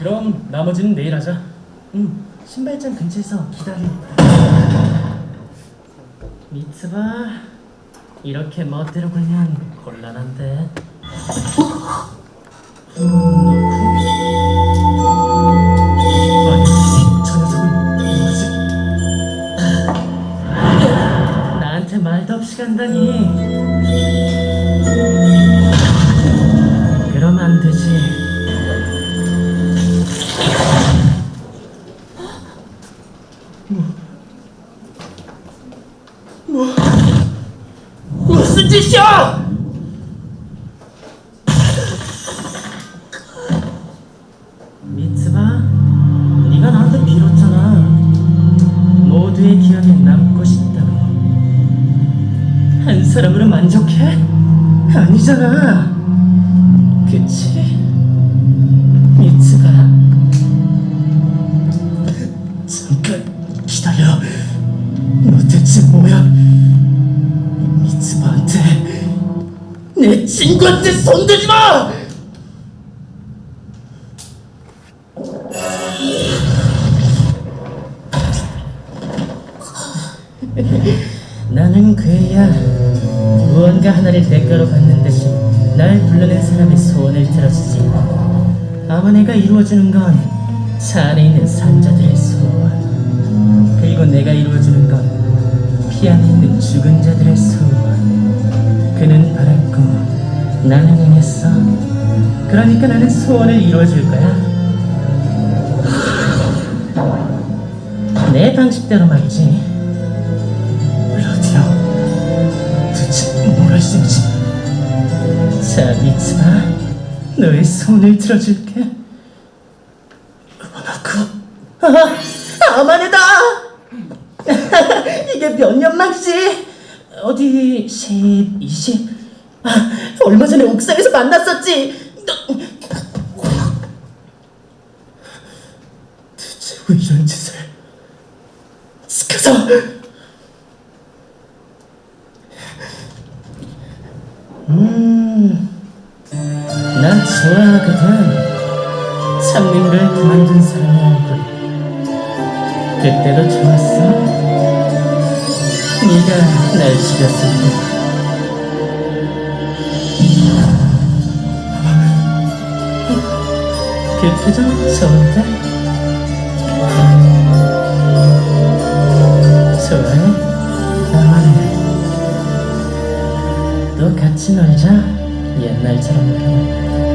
그럼 나머지는 내일 하자. 응, 신발장 근처에서 기다려. 미츠바, 이렇게 멋대로 굴면 곤란한데. 누구지? 나한테 말도 없이 간다니. 무슨 짓이야! 미츠바, 네가 나한테 빌었잖아. 모두의 기억에 남고 싶다고. 한 사람으로 만족해? 아니잖아. 그치? 미츠바. 잠깐 기다려. 너 대체 뭐야? 미츠바한테 내 친구한테 손대지 마! 나는 그야 무언가 하나를 대가로 받는 듯이 날 불러낸 사람의 소원을 들어주지. 아마 내가 이루어주는 건 차 안에 있는 소원. 그리고 내가 이루어주는 건 피 안에 있는 죽은 자들의 소원. 그는 바랐고 나는 행했어. 그러니까 나는 소원을 이루어줄 거야. 내 방식대로 말이지. 라디오, 대체 뭘할수 있지? 자, 미츠바, 너의 손을 들어줄게. 아마네다! 이게 몇 년 만이지? 어디 10, 20? 아, 얼마 전에 옥상에서 만났었지. 너... 대체 왜 이런 짓을? 스카서! 음, 난 좋아하거든. 걸 그만둔 얼굴. 그때도 좋았어. 네가 날 죽였을 때. 그 표정 좋은데? 좋아해? 나만해. 또 같이 놀자. 옛날처럼.